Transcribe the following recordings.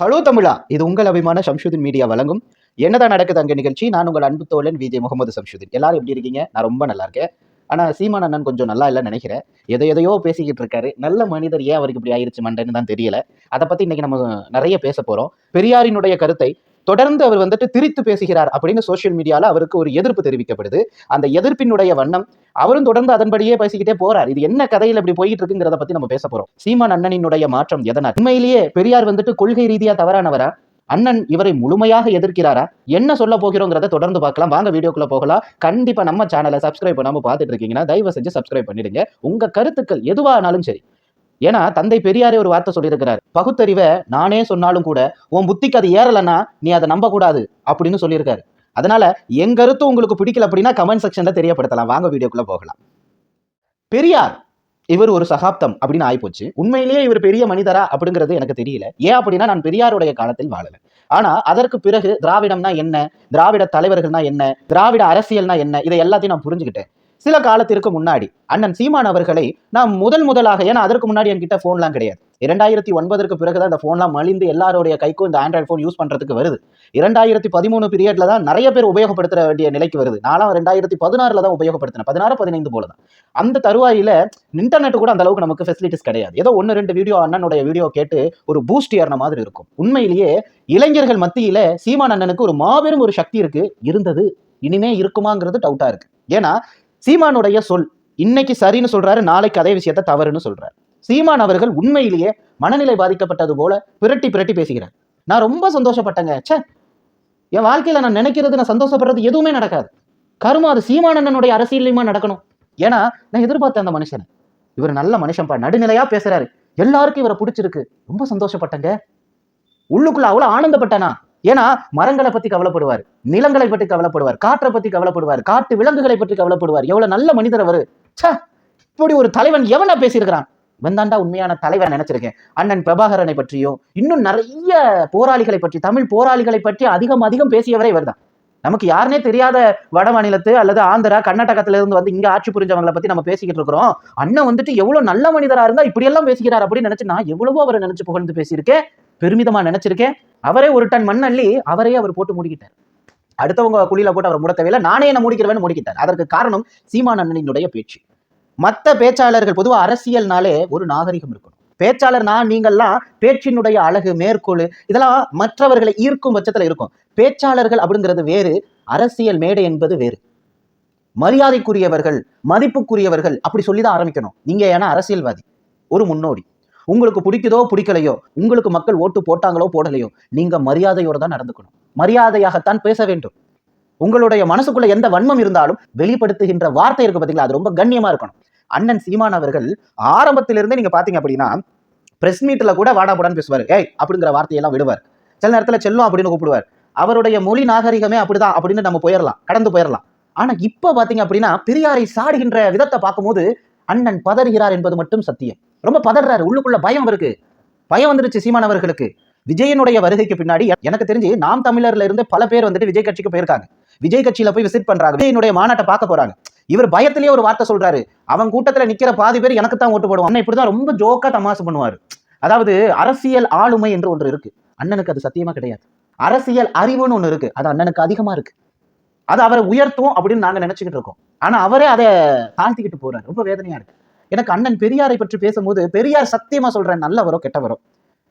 Hello தமிழா இது உங்கள் அபிமான சம்ஷுதின் மீடியா வழங்கும் என்னதான் நடக்குது அங்கே நிகழ்ச்சி. நான் உங்கள் அன்பு தோழன் விஜய் முகமது சம்ஷுதின். எல்லாரும் எப்படி இருக்கீங்க? நான் ரொம்ப நல்லா இருக்கேன். ஆனால் சீமான் அண்ணன் கொஞ்சம் நல்லா இல்லைன்னு நினைக்கிறேன். எதை எதையோ பேசிக்கிட்டு இருக்காரு. நல்ல மனிதர் ஏன் அவருக்கு இப்படி ஆயிருச்சு மண்டன்னு தான் தெரியல. அதை பற்றி இன்னைக்கு நம்ம நிறைய பேச போகிறோம் பெரியாரினுடைய கருத்தை தொடர்ந்து அவர் வந்துட்டு திரித்து பேசுகிறார் அப்படின்னு சோஷியல் மீடியால அவருக்கு ஒரு எதிர்ப்பு தெரிவிக்கப்படுது. அந்த எதிர்ப்பினுடைய வண்ணம் அவரும் தொடர்ந்து அதன்படியே பேசிக்கிட்டே போறார். இது என்ன கதையில் இப்படி போயிட்டு இருக்குங்கிறத பத்தி நம்ம பேச போறோம். சீமான் அண்ணனினுடைய மாற்றம் எதனால்? உண்மையிலேயே பெரியார் வந்துட்டு கொள்கை ரீதியா தவறானவரா? அண்ணன் இவரை முழுமையாக எதிர்க்கிறாரா? என்ன சொல்ல போகிறோங்கிறத தொடர்ந்து பார்க்கலாம். வாங்க வீடியோக்குள்ள போகலாம். கண்டிப்பா நம்ம சேனலை சப்ஸ்கிரைப் பண்ணாம பார்த்துட்டு இருக்கீங்கன்னா தயவு செஞ்சு சப்ஸ்கிரைப் பண்ணிடுங்க. உங்க கருத்துக்கள் எதுவானாலும் சரி. ஏன்னா தந்தை பெரியாரே ஒரு வார்த்தை சொல்லியிருக்கிறார். பகுத்தறிவை நானே சொன்னாலும் கூட உன் புத்திக்கு அது ஏறலைன்னா நீ அதை நம்ப கூடாது அப்படின்னு சொல்லியிருக்காரு. அதனால என் கருத்து உங்களுக்கு பிடிக்கல அப்படின்னா கமெண்ட் செக்ஷன்ல தெரியப்படுத்தலாம். வாங்க வீடியோக்குள்ள போகலாம். பெரியார் இவர் ஒரு சகாப்தம் அப்படின்னு ஆயிப்போச்சு. உண்மையிலேயே இவர் பெரிய மனிதரா அப்படிங்கிறது எனக்கு தெரியல. ஏன் அப்படின்னா நான் பெரியாருடைய காலத்தில் வாழல. ஆனா அதற்கு பிறகு திராவிடம்னா என்ன? திராவிட தலைவர்கள்னா என்ன? திராவிட அரசியல்னா என்ன? இதை எல்லாத்தையும் நான் புரிஞ்சுக்கிட்டேன். சில காலத்திற்கு முன்னாடி அண்ணன் சீமான் அவர்களை நான் முதல் முதலாக ஏன்னா அதற்கு முன்னாடி என்கிட்ட ஃபோன்லாம் கிடையாது. இரண்டாயிரத்தி ஒன்பதற்கு பிறகுதான் இந்த ஃபோன்லாம் மலிந்து எல்லாருடைய கைக்கும் இந்த ஆண்ட்ராய்டு ஃபோன் யூஸ் பண்றதுக்கு வருது. இரண்டாயிரத்தி பதிமூணு பீரியட்ல தான் நிறைய பேர் உபயோகப்படுத்த வேண்டிய நிலைக்கு வருது. நானும் ரெண்டாயிரத்தி பதினாறுல தான் உபயோகப்படுத்தினேன். பதினாறு பதினைந்து போல தான். அந்த தருவாயில இன்டர்நெட் கூட அந்த அளவுக்கு நமக்கு ஃபெசிலிட்டிஸ் கிடையாது. ஏதோ ஒன்று ரெண்டு வீடியோ அண்ணனுடைய வீடியோ கேட்டு ஒரு பூஸ்ட் ஏறின மாதிரி இருக்கும். உண்மையிலேயே இளைஞர்கள் மத்தியில சீமான் அண்ணனுக்கு ஒரு மாபெரும் ஒரு சக்தி இருக்கு. இருந்தது. இனிமே இருக்குமாங்கிறது டவுட்டா இருக்கு. ஏன்னா சீமானுடைய சொல் இன்னைக்கு சரின்னு சொல்றாரு நாளைக்கு அதே விஷயத்த தவறுன்னு சொல்றாரு. சீமான் அவர்கள் உண்மையிலேயே மனநிலை பாதிக்கப்பட்டது போல பிரட்டி பிரட்டி பேசுகிறார். நான் ரொம்ப சந்தோஷப்பட்டேங்க. ச்சே என் வாழ்க்கையில நான் நினைக்கிறது நான் சந்தோஷப்படுறது எதுவுமே நடக்காது. கருமா அது சீமானண்ணனுடைய அரசியலையுமா நடக்கணும்? ஏன்னா நான் எதிர்பார்த்தேன் அந்த மனுஷனை. இவர் நல்ல மனுஷன்ப்பா நடுநிலையா பேசுறாரு. எல்லாருக்கும் இவரை பிடிச்சிருக்கு. ரொம்ப சந்தோஷப்பட்டேங்க. உள்ளுக்குள்ள அவ்வளோ ஆனந்தப்பட்டேனா? ஏன்னா மரங்களை பத்தி கவலைப்படுவார் நிலங்களை பற்றி கவலைப்படுவார் காற்றை பத்தி கவலைப்படுவார் காட்டு விலங்குகளை பற்றி கவலைப்படுவார். எவ்வளவு நல்ல மனிதர் அவரு. இப்படி ஒரு தலைவன் எவனா பேசியிருக்கிறான்? வந்தாண்டா உண்மையான தலைவன் நினைச்சிருக்கேன். அண்ணன் பிரபாகரனை பற்றியும் இன்னும் நிறைய போராளிகளை பற்றி தமிழ் போராளிகளை பற்றி அதிகம் அதிகம் பேசியவரே இவர்தான். நமக்கு யாருனே தெரியாத வட மாநிலத்து அல்லது ஆந்திரா கர்நாடகத்துல இருந்து வந்து இங்க ஆட்சி புரிஞ்சவங்களை பத்தி நம்ம பேசிக்கிட்டு இருக்கிறோம். அண்ணன் வந்துட்டு எவ்வளவு நல்ல மனிதரா இருந்தா இப்படி எல்லாம் பேசுகிறார் அப்படின்னு நினைச்சு நான் எவ்வளவோ அவரை நினைச்சு புகழ்ந்து பேசியிருக்கேன். பெருமிதமாக நினைச்சிருக்கேன். அவரே ஒரு டன் மண் அள்ளி அவரே அவர் போட்டு மூடிக்கிட்டார். அடுத்தவங்க குழியில போட்டு அவர் மூட தேவையில்ல நானே என்ன மூடிக்கிறவேன்னு மூடிக்கிட்டார். அதற்கு காரணம் சீமான் அண்ணனினுடைய பேச்சு. மற்ற பேச்சாளர்கள் பொதுவாக அரசியல்னாலே ஒரு நாகரிகம் இருக்கணும். பேச்சாளர் நான் நீங்கள்லாம் பேச்சினுடைய அழகு மேற்கோள் இதெல்லாம் மற்றவர்களை ஈர்க்கும் பட்சத்தில் இருக்கும். பேச்சாளர்கள் அப்படிங்கிறது வேறு அரசியல் மேடை என்பது வேறு. மரியாதைக்குரியவர்கள் மதிப்புக்குரியவர்கள் அப்படி சொல்லி தான் ஆரம்பிக்கணும். நீங்க ஏன்னா அரசியல்வாதி. ஒரு முன்னோடி. உங்களுக்கு பிடிக்குதோ பிடிக்கலையோ உங்களுக்கு மக்கள் ஓட்டு போட்டாங்களோ போடலையோ நீங்க மரியாதையோடு தான் நடந்துக்கணும். மரியாதையாகத்தான் பேச வேண்டும். உங்களுடைய மனசுக்குள்ள எந்த வன்மம் இருந்தாலும் வெளிப்படுத்துகின்ற வார்த்தை இருக்கு பாத்தீங்களா? அது ரொம்ப கண்ணியமா இருக்கணும். அண்ணன் சீமான் அவர்கள் ஆரம்பத்திலிருந்தே நீங்க பாத்தீங்க அப்படின்னா பிரஸ் மீட்ல கூட வாடா போடான்னு பேசுவார். ஏய்! அப்படிங்கிற வார்த்தையெல்லாம் விடுவார். சில நேரத்துல செல்லும் அப்படின்னு கூப்பிடுவார். அவருடைய மொழி நாகரிகமே அப்படிதான் அப்படின்னு நம்ம போயிடலாம் கடந்து போயிடலாம் ஆனா இப்ப பாத்தீங்க அப்படின்னா பெரியாரை சாடுகின்ற விதத்தை பார்க்கும்போது அண்ணன் பதறுகிறார் என்பது மட்டும் சத்தியம். ரொம்ப பதறாரு. உள்ளுக்குள்ள பயம் இருக்கு. பயம் வந்துருச்சு சீமானவர்களுக்கு விஜயனுடைய வருகைக்கு பின்னாடி எனக்கு தெரிஞ்சு நாம் தமிழர்ல இருந்து பல பேர் வந்துட்டு விஜய் கட்சிக்கு போயிருக்காங்க. விஜய் கட்சியில போய் விசிட் பண்றாங்க. விஜயனுடைய மாநாட்டை பார்க்க போறாங்க. இவர் பயத்திலேயே ஒரு வார்த்தை சொல்றாரு. அவன் கூட்டத்துல நிக்கிற பாதி பேர் எனக்கு தான் ஓட்டு போடுவான் அண்ணன் இப்படிதான் ரொம்ப ஜோக்கா தமாசு பண்ணுவாரு. அதாவது அரசியல் ஆளுமை என்று ஒன்று இருக்கு. அண்ணனுக்கு அது சத்தியமா கிடையாது. அரசியல் அறிவுன்னு ஒன்று இருக்கு. அது அண்ணனுக்கு அதிகமா இருக்கு. அது அவரை உயர்த்தும் அப்படின்னு நாங்க நினைச்சுக்கிட்டு இருக்கோம். ஆனா அவரே அதை தாழ்த்திக்கிட்டு போறாரு. ரொம்ப வேதனையா இருக்கு. எனக்கு அண்ணன் பெரியாரை பற்றி பேசும்போது பெரியார் சத்தியமா சொல்றேன் நல்லவரோ கெட்டவரோ?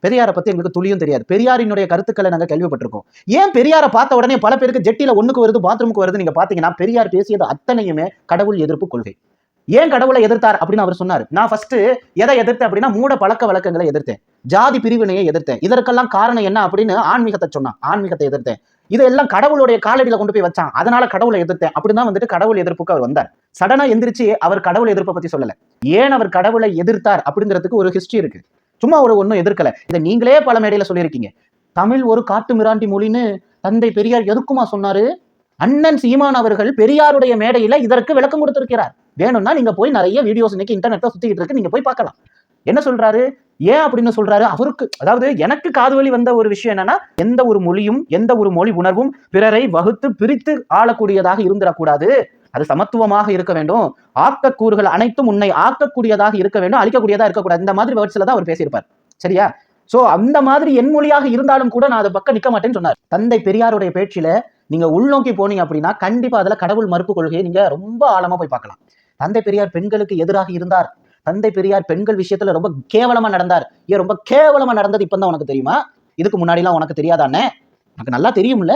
பெரியாரை பத்தி எங்களுக்கு துளியும் தெரியாது. பெரியாரினுடைய கருத்துக்களை நாங்கள் கேள்விப்பட்டிருக்கோம். ஏன் பெரியாரை பார்த்த உடனே பல பேருக்கு ஜெட்டில ஒண்ணுக்கு வருது பாத்ரூமுக்கு வருது நீங்க பாத்தீங்கன்னா பெரியார் பேசியது அத்தனையுமே கடவுள் எதிர்ப்பு கொள்கை. ஏன் கடவுளை எதிர்த்தார் அப்படின்னு அவர் சொன்னார். நான் ஃபர்ஸ்ட் எதை எதிர்த்தேன் அப்படின்னா மூட பழக்க வழக்கங்களை எதிர்த்தேன். ஜாதி பிரிவினையை எதிர்த்தேன். இதற்கெல்லாம் காரணம் என்ன அப்படின்னு ஆன்மீகத்தை சொன்னான். ஆன்மீகத்தை எதிர்த்தேன். இதெல்லாம் கடவுளுடைய காலடியில கொண்டு போய் வச்சான். அதனால கடவுளை எதிர்த்தேன். அப்படிதான் வந்துட்டு கடவுள் எதிர்ப்புக்கு அவர் வந்தார். சடனா எந்திரிச்சு அவர் கடவுள் எதிர்ப்பை பத்தி சொல்லல. ஏன் அவர் கடவுளை எதிர்த்தார் அப்படிங்கிறதுக்கு ஒரு ஹிஸ்டரி இருக்கு. சும்மா ஒரு ஒன்றும் எதிர்க்கல. இதை நீங்களே பல மேடையில சொல்லியிருக்கீங்க. தமிழ் ஒரு காட்டு மிராண்டி மொழின்னு தந்தை பெரியார் எதுக்குமா சொன்னாரு? அண்ணன் சீமான் அவர்கள் பெரியாருடைய மேடையில இதற்கு விளக்கம் கொடுத்திருக்கிறார். வேணும்னா நீங்க போய் நிறைய வீடியோஸ் இன்னைக்கு இன்டர்நெட்ல சுத்திக்கிட்டு இருக்கு. நீங்க போய் பார்க்கலாம். என்ன சொல்றாரு? ஏன் அப்படின்னு சொல்றாரு? அவருக்கு அதாவது எனக்கு காது வழி வந்த ஒரு விஷயம் என்னன்னா எந்த ஒரு மொழியும் எந்த ஒரு மொழி உணர்வும் பிறரை வகுத்து பிரித்து ஆளக்கூடியதாக இருந்திடக்கூடாது. அது சமத்துவமாக இருக்க வேண்டும். ஆக்கக்கூறுகள் அனைத்தும் உன்னை ஆக்கக்கூடியதாக இருக்க வேண்டும். அழிக்கக்கூடியதா இருக்கக்கூடாது. இந்த மாதிரி வேர்ட்ஸ்ல தான் அவர் பேசியிருப்பார். சரியா? சோ அந்த மாதிரி என் மொழியாக இருந்தாலும் கூட நான் அதை பக்கம் நிக்க மாட்டேன்னு சொன்னார். தந்தை பெரியாருடைய பேச்சில நீங்க உள்நோக்கி போனீங்க அப்படின்னா கண்டிப்பா அதுல கடவுள் மறுப்பு கொள்கையை நீங்க ரொம்ப ஆழமா போய் பார்க்கலாம். தந்தை பெரியார் பெண்களுக்கு எதிராக இருந்தார். தந்தை பெரியார் பெண்கள் விஷயத்துல ரொம்ப கேவலமா நடந்தார். ஏன் ரொம்ப கேவலமா நடந்தது இப்பதான் உனக்கு தெரியுமா? இதுக்கு முன்னாடிலாம் உனக்கு தெரியாதானே? உனக்கு நல்லா தெரியும்ல?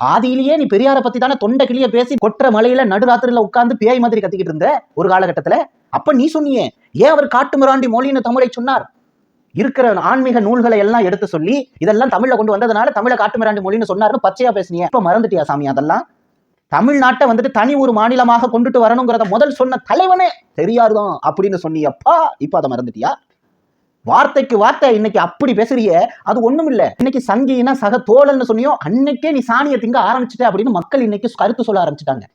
ஆதியிலேயே நீ பெரியார பத்தி தானே தொண்டை கிளிய பேசி கொற்ற மலையில நடுராத்திரில உட்கார்ந்து பேய் மாதிரி கத்திக்கிட்டு இருந்த ஒரு காலகட்டத்துல? அப்ப நீ சொன்னியே ஏன் அவர் காட்டு மிராண்டி மொழின்னு தமிழை சொன்னார்? இருக்கிற ஆன்மீக நூல்களை எல்லாம் எடுத்து சொல்லி இதெல்லாம் தமிழ்ல கொண்டு வந்ததுனால தமிழை காட்டு மிராண்டி மொழின்னு சொன்னாருன்னு பச்சையா பேசினியே. இப்ப மறந்துட்டியா சாமி அதெல்லாம்? தமிழ்நாட்டை வந்துட்டு தனி ஒரு மாநிலமாக கொண்டுட்டு வரணுங்கிறத முதல் சொன்ன தலைவனே பெரியார் தான் அப்படின்னு சொன்னியப்பா. இப்போ அதை மறந்துட்டியா? வார்த்தைக்கு வார்த்தை இன்னைக்கு அப்படி பேசுறிய. அது ஒண்ணும் இல்ல. இன்னைக்கு சங்கினா சக தோழல்னு சொன்னியோ அன்னைக்கே நீ சாணியை திங்க ஆரம்பிச்சிட்ட அப்படின்னு மக்கள் இன்னைக்கு கருத்து சொல்ல ஆரம்பிச்சிட்டாங்க.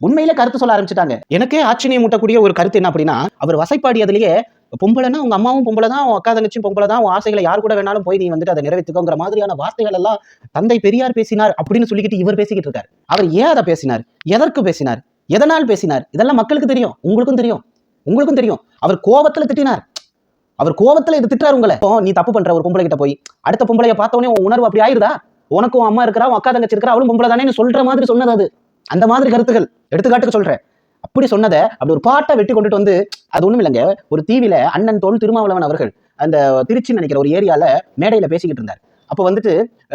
உண்மையிலே கருத்து சொல்ல ஆரம்பிச்சிட்டாங்க. எனக்கே ஆச்சரியம் மூட்டக்கூடிய ஒரு கருத்து என்ன அப்படின்னா அவர் வசைப்பாடியதுலயே பொம்பளைனா உங்க அம்மாவும் பொம்பளை தான் அக்கா தங்கச்சியும் பொம்பளை தான் உன் ஆசைகளை யார் கூட வேணாலும் போய் நீ வந்துட்டு அதை நிறைவேற்றுக்கோங்கிற மாதிரியான வார்த்தைகள் எல்லாம் தந்தை பெரியார் பேசினார் அப்படின்னு சொல்லிக்கிட்டு இவர் பேசிக்கிட்டு இருக்காரு. அவர் ஏன் அதை பேசினார்? எதற்கு பேசினார்? எதனால் பேசினார்? இதெல்லாம் மக்களுக்கு தெரியும் உங்களுக்கும் தெரியும் உங்களுக்கும் தெரியும். அவர் கோபத்துல திட்டினார். அவர் கோபத்துல இது திட்டார் உங்களை. இப்போ நீ தப்பு பண்ற ஒரு பொம்பளை கிட்ட போய் அடுத்த பொம்பளைய பார்த்தோன்னே உன் உணர்வு அப்படி ஆயிருதா? உனக்கும் அம்மா இருக்கிறா உன் அக்கா தங்கச்சி இருக்கிறா அவளும் பொம்பளை தானே சொல்ற மாதிரி சொன்னது அது. அந்த மாதிரி கருத்துக்கள் எடுத்துக்காட்டுக்கு சொல்றேன். அப்படி சொன்னதை அப்படி ஒரு பாட்டை வெட்டி கொண்டுட்டு வந்து அது ஒண்ணும் இல்லைங்க. ஒரு தீவில அண்ணன் தோல் திருமாவளவன் அவர்கள் அந்த திருச்சின்னு நினைக்கிற ஒரு ஏரியால மேடையில பேசிக்கிட்டு இருந்தார். அப்போ வந்துட்டு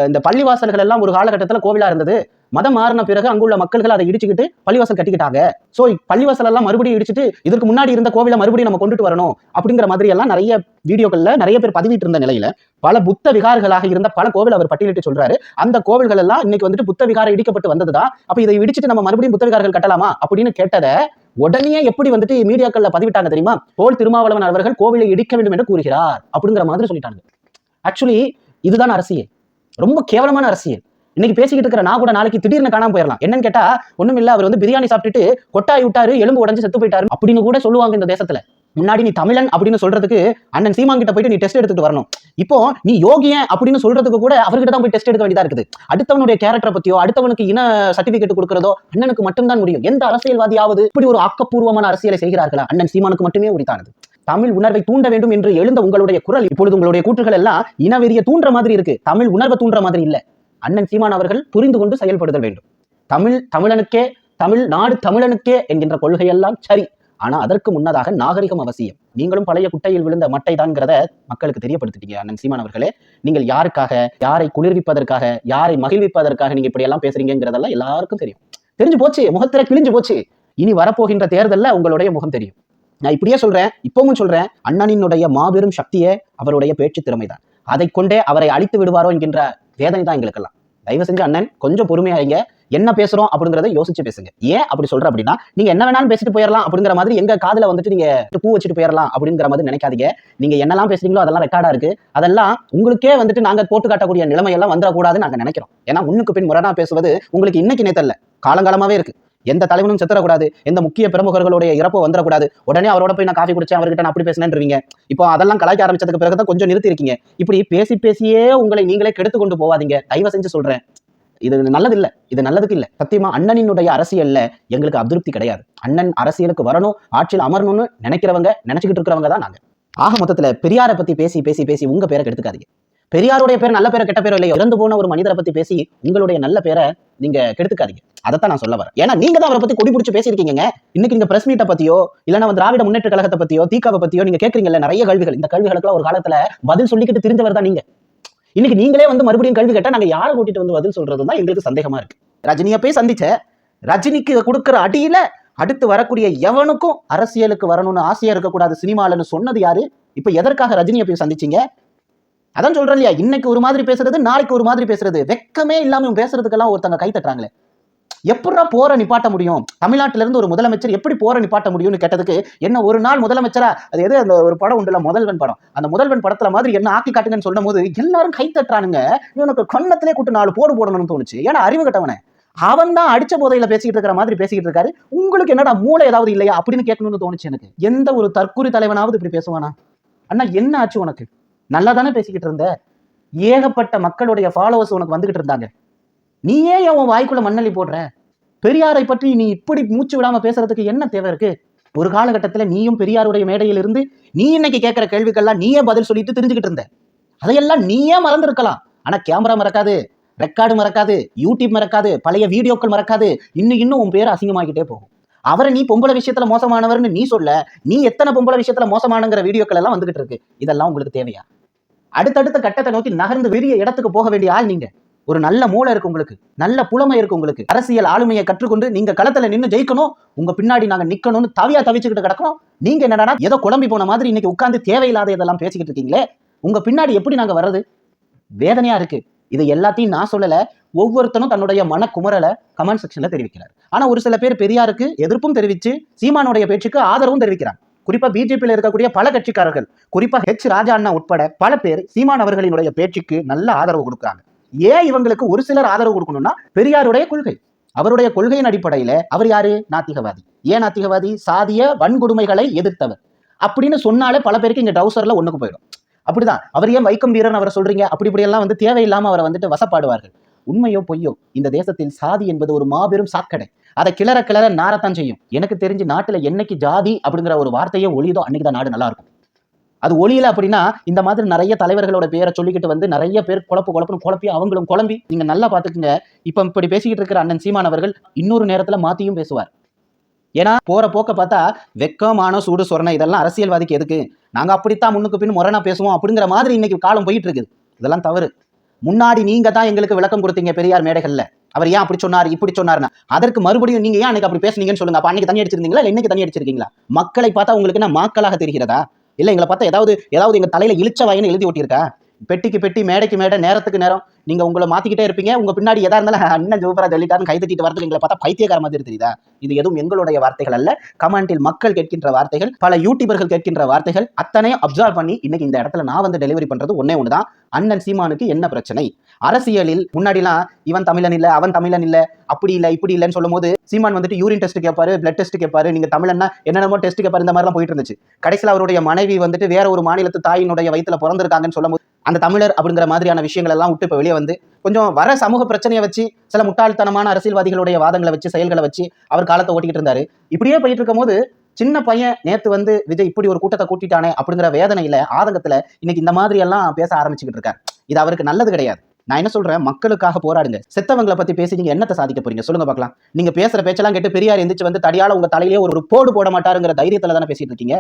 இந்த பள்ளிவாசல்கள் எல்லாம் ஒரு காலகட்டத்தில் கோவிலா இருந்தது. மதம் மாறின பிறகு அங்குள்ள மக்கள்கள் அதை இடிச்சுக்கிட்டு பள்ளிவாசல் கட்டிக்கிட்டாங்க. சோ பள்ளிவாசல் எல்லாம் மறுபடியும் இடிச்சுட்டு இதற்கு முன்னாடி இருந்த கோவிலை மறுபடியும் நம்ம கொண்டுட்டு வரணும் அப்படிங்கிற மாதிரி எல்லாம் நிறைய வீடியோக்கள்ல நிறைய பேர் பதிவிட்டு இருந்த நிலையில பல புத்த விகார்களாக இருந்த பல கோவில் அவர் பட்டியலிட்டு சொல்றாரு. அந்த கோவில்கள் எல்லாம் இன்னைக்கு வந்துட்டு புத்த விகாரம் இடிக்கப்பட்டு வந்ததுதான். அப்ப இதை இடிச்சுட்டு நம்ம மறுபடியும் புத்த விகாரங்கள் கட்டலாமா அப்படின்னு கேட்டதை உடனே எப்படி வந்துட்டு மீடியாக்கள்ல பதிவிட்டாங்க தெரியுமா? போல் திருமாவளவன் அவர்கள் கோவிலை இடிக்க வேண்டும் என்று கூறுகிறார் அப்படிங்கிற மாதிரி சொல்லிட்டாங்க. ஆக்சுவலி இதுதான் அரசியல். ரொம்ப கேவலமான அரசியல். இன்னைக்கு பேசிக்கிட்டு இருக்கிற நான் கூட நாளைக்கு திடீர்னு காணாம போயிடலாம் என்னன்னு கேட்டா ஒண்ணும் இல்ல அவர் வந்து பிரியாணி சாப்பிட்டுட்டு கொட்டாய் விட்டாரு எலும்பு உடஞ்சு செத்து போயிட்டாரு அப்படின்னு கூட சொல்லுவாங்க இந்த தேசத்துல. முன்னாடி நீ தமிழன் அப்படின்னு சொல்றதுக்கு அண்ணன் சீமான் கிட்ட போயிட்டு நீ டெஸ்ட் எடுத்துட்டு வரணும். இப்போ நீ யோகியன் அப்படின்னு சொல்றதுக்கு கூட அவர்கிட்ட தான் போய் டெஸ்ட் எடுக்க வேண்டியதா இருக்குது. அடுத்தவனுடைய கேரக்டரை பத்தியோ அடுத்தவனுக்கு இன சர்டிபிகேட் கொடுக்கறதோ அண்ணனுக்கு மட்டும்தான் முடியும். எந்த அரசியல்வாதியாவது இப்படி ஒரு ஆக்கப்பூர்வமான அரசியலை செய்கிறார்களா? அண்ணன் சீமானுக்கு மட்டுமே உரித்தானது. தமிழ் உணர்வை தூண்ட வேண்டும் என்று எழுந்த உங்களுடைய குரல் இப்பொழுது உங்களுடைய கூற்றுகள் எல்லாம் இனவெறிய தூண்டுற மாதிரி இருக்கு. தமிழ் உணர்வை தூண்டுற மாதிரி இல்ல. அண்ணன் சீமான் அவர்கள் புரிந்து கொண்டு செயல்படுதல் வேண்டும். தமிழ் தமிழனுக்கே தமிழ் நாடு தமிழனுக்கே என்கின்ற கொள்கையெல்லாம் சரி. ஆனா அதற்கு முன்னதாக நாகரிகம் அவசியம். நீங்களும் பழைய குட்டையில் விழுந்த மட்டை தான்ங்கிறத மக்களுக்கு தெரியப்படுத்திட்டீங்க அண்ணன் சீமான் அவர்களே. நீங்கள் யாருக்காக யாரை குளிர்விப்பதற்காக யாரை மகிழ்விப்பதற்காக நீங்க இப்படி எல்லாம் பேசுறீங்கிறதெல்லாம் எல்லாருக்கும் தெரியும். தெரிஞ்சு போச்சு முகத்திர கிழிஞ்சு போச்சு. இனி வரப்போகின்ற தேர்தல்ல உங்களுடைய முகம் தெரியும். நான் இப்படியே சொல்றேன் இப்பவும் சொல்றேன் அண்ணனினுடைய மாபெரும் சக்தியே அவருடைய பேச்சு திறமைதான். அதை கொண்டே அவரை அழித்து விடுவாரோ என்கின்ற வேதனை தான் எங்களுக்கெல்லாம். தயவு செஞ்சு அண்ணன் கொஞ்சம் பொறுமையாயிங்க என்ன பேசுறோம் அப்படிங்கறத யோசிச்சு பேசுங்க. ஏன் அப்படி சொல்ற அப்படின்னா நீங்க என்ன வேணாலும் பேசிட்டு போயிடலாம் அப்படிங்கிற மாதிரி எங்க காதுல வந்துட்டு நீங்க பூ வச்சுட்டு போயிடலாம் அப்படிங்கிற மாதிரி நினைக்காதீங்க. நீங்க என்னெல்லாம் பேசுறீங்களோ அதெல்லாம் ரெக்கார்டா இருக்கு. அதெல்லாம் உங்களுக்கே வந்துட்டு நாங்க போட்டு காட்டக்கூடிய நிலைமையெல்லாம் வந்துடக்கூடாதுன்னு நாங்க நினைக்கிறோம். ஏன்னா முன்னுக்கு பின் முரணா பேசுவது உங்களுக்கு இன்னைக்கு நேத்தல்ல காலங்காலமாவே இருக்கு. எந்த தலைவனும் செத்துறக்கூடாது. எந்த முக்கிய பிரமுகர்களுடைய இறப்பு வந்துடக்கூடாது உடனே அவரோட போய் நான் காஃபி குடிச்சேன் அவர்கிட்ட நான் அப்படி பேசினேன்றீங்க இப்போ அதெல்லாம் கலாய்க்க ஆரம்பிச்சதுக்கு பிறகு தான் கொஞ்சம் நிறுத்தி இருக்கீங்க இப்படி பேசி பேசியே உங்களை நீங்களே கெடுத்து கொண்டு போவாதீங்க. தயவு செஞ்சு சொல்றேன். இது நல்லது இல்ல இது நல்லதுக்கு இல்ல. சத்தியமா அண்ணனினுடைய அரசியல்ல எங்களுக்கு அதிருப்தி கிடையாது. அண்ணன் அரசியலுக்கு வரணும் ஆட்சியில் அமரணும்னு நினைக்கிறவங்க நினைச்சுக்கிட்டு இருக்கிறவங்க தான் நாங்க. ஆக மொத்தத்துல பெரியாரை பத்தி பேசி பேசி பேசி உங்க பேரை கெடுத்துக்காதீங்க. பெரியாருடைய பேர் நல்ல பேரை கெட்ட பேரோ இல்லையோ இறந்து போன ஒரு மனிதரை பத்தி பேசி உங்களுடைய நல்ல பேரை நீங்க கெடுத்துக்காதீங்க. அதைத்தான் நான் சொல்ல வரேன். ஏன்னா நீங்க தான் அவரை பத்தி கொடி பிடிச்சி பேசியிருக்கீங்க இன்னைக்கு நீங்க பிரஸ் மீட்டை பத்தியோ இல்லைன்னா வந்து திராவிட முன்னேற்ற கழகத்தை பத்தியோ தீக்காவை பத்தியோ நீங்க கேட்கறீங்கல்ல நிறைய கல்விகள் இந்த கல்விகளுக்குலாம் ஒரு காலத்துல பதில் சொல்லிக்கிட்டு தெரிஞ்சவர் தான் நீங்க. இன்னைக்கு நீங்களே வந்து மறுபடியும் கல்வி கேட்டா நாங்க யாரை கூட்டிட்டு வந்து பதில் சொல்றது தான் எங்களுக்கு சந்தேகமா இருக்கு. ரஜினியை போய் சந்திச்ச ரஜினிக்கு கொடுக்குற அடியில அடுத்து வரக்கூடிய எவனுக்கும் அரசியலுக்கு வரணும்னு ஆசையா இருக்கக்கூடாது சினிமாலன்னு சொன்னது யாரு? இப்ப எதற்காக ரஜினியை போய் சந்திச்சீங்க? அதான் சொல்றேன் இல்லையா? இன்னைக்கு ஒரு மாதிரி பேசுறது நாளைக்கு ஒரு மாதிரி பேசுறது. வெக்கமே இல்லாம பேசுறதுக்கெல்லாம் ஒருத்தங்க கை தட்டுறாங்களே. எப்படா போற நிப்பாட்ட முடியும்? தமிழ்நாட்டில இருந்து ஒரு முதலமைச்சர் எப்படி போற நிப்பாட்ட முடியும்னு கேட்டதுக்கு என்ன ஒரு நாள் முதலமைச்சரா? அது எது? அந்த ஒரு படம் உண்டுல முதல்வன் படம். அந்த முதல்வன் படத்துல மாதிரி என்ன ஆக்கி காட்டுங்கன்னு சொல்லும் போது எல்லாரும் கை தட்டுறானுங்க. இவனுக்கு கண்ணத்திலே கூட்டு நாலு போடு போடணும்னு தோணுச்சு. ஏன்னா அறிவு கட்டவனே. அவன் தான் அடிச்ச போதையில பேசிக்கிட்டு இருக்கிற மாதிரி பேசிக்கிட்டு இருக்காரு. உங்களுக்கு என்னடா மூளை ஏதாவது இல்லையா அப்படின்னு கேட்கணும்னு தோணுச்சு எனக்கு. எந்த ஒரு தற்கூரி தலைவனாவது இப்படி பேசுவானா? அண்ணா என்ன ஆச்சு உனக்கு? நல்லா தானே பேசிக்கிட்டு இருந்த? ஏகப்பட்ட மக்களுடைய ஃபாலோவர்ஸ் உனக்கு வந்துகிட்டு இருந்தாங்க. நீ ஏன் உன் வாய்க்குள்ள மண்ணள்ளி போடுற? பெரியாரை பற்றி நீ இப்படி மூச்சு விடாம பேசுறதுக்கு என்ன தேவை இருக்கு? ஒரு காலகட்டத்துல நீயும் பெரியாருடைய மேடையில் இருந்து நீ இன்னைக்கு கேட்குற கேள்விகள்லாம் நீயே பதில் சொல்லிட்டு தெரிஞ்சுக்கிட்டு இருந்த. அதையெல்லாம் நீயே மறந்துருக்கலாம். ஆனா கேமரா மறக்காது ரெக்கார்டு மறக்காது யூடியூப் மறக்காது பழைய வீடியோக்கள் மறக்காது இன்னும் இன்னும் உன் பேர் அசிங்கமாகிட்டே போகும். அவரை நீ பொம்பளை விஷயத்துல மோசமானவர்னு நீ சொல்ல நீ எத்தனை பொம்பளை விஷயத்துல மோசமானங்கிற வீடியோக்கள் எல்லாம் வந்துகிட்டு இருக்கு. இதெல்லாம் உங்களுக்கு தேவையா? அடுத்தடுத்த கட்டத்தை நோக்கி நகர்ந்து பெரிய இடத்துக்கு போக வேண்டிய ஆள் நீங்க. ஒரு நல்ல மூளை இருக்கு உங்களுக்கு. நல்ல புலமை இருக்கு உங்களுக்கு. அரசியல் ஆளுமையை கற்றுக்கொண்டு நீங்க களத்துல நின்னு ஜெயிக்கணும். உங்க பின்னாடி நாங்க நிக்கணும்னு தவியா தவிச்சுக்கிட்டு கிடக்கணும் நீங்க என்னடா ஏதோ குழம்பி போன மாதிரி இன்னைக்கு உட்காந்து தேவையில்லாத இதெல்லாம் பேசிக்கிட்டு இருக்கீங்களே? உங்க பின்னாடி எப்படி நாங்க வர்றது? வேதனையா இருக்கு. இது எல்லாத்தையும் நான் சொல்லல. ஒவ்வொருத்தனும் தன்னுடைய மனக்குமரலை கமெண்ட் செக்ஷன்ல தெரிவிக்கிறார். ஆனா ஒரு சில பேர் பெரியாருக்கு எதிர்ப்பும் தெரிவிச்சு சீமானுடைய பேச்சுக்கு ஆதரவும் தெரிவிக்கிறாங்க. குறிப்பா பிஜேபியில் இருக்கக்கூடிய பல கட்சிக்காரர்கள் குறிப்பா ஹெச் ராஜா அண்ணா உட்பட பல பேர் சீமான் அவர்களினுடைய பேச்சுக்கு நல்ல ஆதரவு கொடுக்குறாங்க. ஏன் இவங்களுக்கு ஒரு சிலர் ஆதரவு கொடுக்கணும்னா பெரியாருடைய கொள்கை. அவருடைய கொள்கையின் அடிப்படையில அவர் யாரு? நாத்திகவாதி. ஏன் நாத்திகவாதி? சாதிய வன்கொடுமைகளை எதிர்த்தவர். அப்படின்னு சொன்னாலே பல பேருக்கு இங்க டவுசர்ல ஒண்ணுக்கு போயிடும். அப்படிதான். அவர் ஏன் வைக்கம் வீரன் அவரை சொல்றீங்க? அப்படி இப்படி எல்லாம் வந்து தேவையில்லாம அவரை வந்துட்டு வசப்பாடுவார்கள். உண்மையோ பொய்யோ இந்த தேசத்தில் சாதி என்பது ஒரு மாபெரும் சாக்கடை. அதை கிளற கிளற நாரத்தான் செய்யும். எனக்கு தெரிஞ்சு நாட்டுல என்னைக்கு ஜாதி அப்படிங்கிற ஒரு வார்த்தையே ஒளியுதோ அன்னைக்கு தான் நாடு நல்லா இருக்கும் அது ஒளியில அப்படின்னா இந்த மாதிரி நிறைய தலைவர்களோட பேரை சொல்லிக்கிட்டு வந்து நிறைய பேர் குழப்பு குழப்புன்னு குழப்பி அவங்களும் குழம்பி நீங்க நல்லா பாத்துக்கங்க இப்ப இப்படி பேசிக்கிட்டு இருக்கிற அண்ணன் சீமான் அவர்கள் இன்னொரு நேரத்துல மாத்தியும் பேசுவார். ஏன்னா போற போக்க பார்த்தா வெக்கமான சூடு சொரணை இதெல்லாம் அரசியல்வாதிக்கு எதுக்கு? நாங்க அப்படித்தான் முன்னுக்கு பின் முரணா பேசுவோம் அப்படிங்கிற மாதிரி இன்னைக்கு காலம் போயிட்டு இருக்குது. இதெல்லாம் தவறு. முன்னாடி நீங்க தான் எங்களுக்கு விளக்கம் கொடுத்தீங்க பெரியார் மேடைகள்ல. அவர் ஏன் அப்படி சொன்னார் இப்படி சொன்னார்னா அதற்கு மறுபடியும் நீங்க ஏன் அன்னைக்கு அப்படி பேசுனீங்கன்னு சொல்லுங்க. அப்ப அன்னைக்கு தண்ணி அடிச்சிருந்தீங்களா? இன்னைக்கு தண்ணி அடிச்சிருக்கீங்களா? மக்களை பார்த்தா உங்களுக்கு என்ன? மக்களாக தெரிகிறதா? இல்ல எங்களை பார்த்தா ஏதாவது ஏதாவது எங்க தலையில இழிச்ச வாயின்னு எழுதி ஓட்டியிருக்கா பெட்டிக்கு பெட்டி மேடைக்கு மேடை நேரத்துக்கு நேரம். நீங்க உங்களை மாத்திக்கிட்டே இருப்பீங்க. உங்க பின்னாடி எதா இருந்தாலும் அண்ணன் ஜோபரா சொல்லிட்டாருன்னு கை தட்டிட்டு வரதுக்கு எங்களை பார்த்தா பைத்தியக்கார மாதிரி தெரியுதா? இது எதுவும் எங்களுடைய வார்த்தைகள் அல்ல. கமெண்டில் மக்கள் கேட்கின்ற வார்த்தைகள் பல யூடியூபர்கள் கேட்கின்ற வார்த்தைகள் அத்தனையும் அப்சர்வ் பண்ணி இன்னைக்கு இந்த இடத்துல நான் வந்து டெலிவரி பண்றது ஒன்னே ஒண்ணுதான். அண்ணன் சீமானுக்கு என்ன பிரச்சனை? அரசியலில் முன்னாடிலாம் இவன் தமிழன் இல்ல அவன் தமிழன் இல்ல அப்படி இல்ல இப்படி இல்லைன்னு சொல்லும் போது சீமான் வந்துட்டு யூரின் டெஸ்ட் கேட்பாரு பிளட் டெஸ்ட் கேட்பாரு நீங்க தமிழன்னா என்னென்னமோ டெஸ்ட் கேட்பாரு இந்த மாதிரிலாம் போயிட்டு இருந்துச்சு. கடைசியில் அவருடைய மனைவி வந்துட்டு வேற ஒரு மாநிலத்து தாயினுடைய வயித்துல பிறந்திருக்காங்கன்னு சொல்லும் போது அந்த தமிழர் அப்படிங்கிற மாதிரியான விஷயங்கள் எல்லாம் விட்டு இப்போ வெளியே வந்து கொஞ்சம் வர சமூக பிரச்சனையை வச்சு சில முட்டாள்தனமான அரசியல்வாதிகளுடைய வாதங்களை வச்சு செயல்களை வச்சு அவர் காலத்தை ஓட்டிக்கிட்டு இருந்தாரு. இப்படியே போயிட்டு இருக்கும்போது சின்ன பையன் நேத்து வந்து விஜய் இப்படி ஒரு கூட்டத்தை கூட்டிட்டானே அப்படிங்கிற வேதனையில ஆதங்கத்துல இன்னைக்கு இந்த மாதிரி எல்லாம் பேச ஆரம்பிச்சுக்கிட்டு இருக்காரு. இது அவருக்கு நல்லது கிடையாது. நான் என்ன சொல்றேன்? மக்களுக்காக போராடுங்க. செத்தவங்களை பத்தி பேசி நீங்க என்னத்தை சாதிக்க போறீங்க? சொல்லுங்க பார்க்கலாம். நீங்க பேசுற பேச்செல்லாம் கேட்டு பெரியார் எந்திரிச்சு வந்து தடியால உங்க தலையிலேயே ஒரு ஒரு போடு போட மாட்டாருங்கிற தைரியத்துல தானே பேசிட்டு இருக்கீங்க?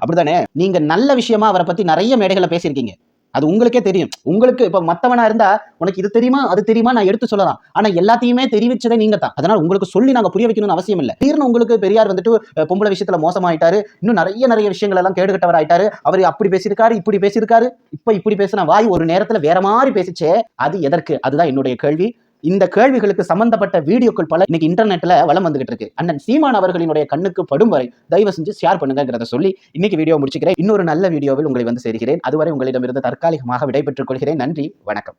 அப்படிதானே? நீங்க நல்ல விஷயமா அவரை பத்தி நிறைய மேடைகளை பேசியிருக்கீங்க. அது உங்களுக்கே தெரியும். உங்களுக்கு இப்போ மற்றவனா இருந்தா உனக்கு இது தெரியுமா அது தெரியுமா நான் எடுத்து சொல்லலாம். ஆனா எல்லாத்தையுமே தெரிவிச்சதே நீங்க தான் அதனால உங்களுக்கு சொல்லி நாங்க புரிய வைக்கணும்னு அவசியம் இல்லை. திடீர்னு உங்களுக்கு பெரியார் வந்துட்டு பொம்பளை விஷயத்துல மோசமாயிட்டாரு. இன்னும் நிறைய நிறைய விஷயங்கள் எல்லாம் கேடுகட்டவர் ஆயிட்டாரு அவர் அப்படி பேசியிருக்காரு இப்படி பேசியிருக்காரு. இப்ப இப்படி பேசின வாய் ஒரு நேரத்துல வேற மாதிரி பேசிச்சே அது எதற்கு? அதுதான் என்னுடைய கேள்வி. இந்த கேள்விகளுக்கு சம்பந்தப்பட்ட வீடியோக்கள் பல இன்னைக்கு இன்டர்நெட்ல வளம் வந்துகிட்டு இருக்கு. அண்ணன் சீமான் அவர்களினுடைய கண்ணுக்கு படும் வரை தயவு செஞ்சு ஷேர் பண்ணுங்கிறத சொல்லி இன்னைக்கு வீடியோ முடிச்சுக்கிறேன். இன்னொரு நல்ல வீடியோவில் உங்களை வந்து சேர்கிறேன். அதுவரை உங்களிடமிருந்து தற்காலிகமாக விடைபெற்றுக் கொள்கிறேன். நன்றி. வணக்கம்.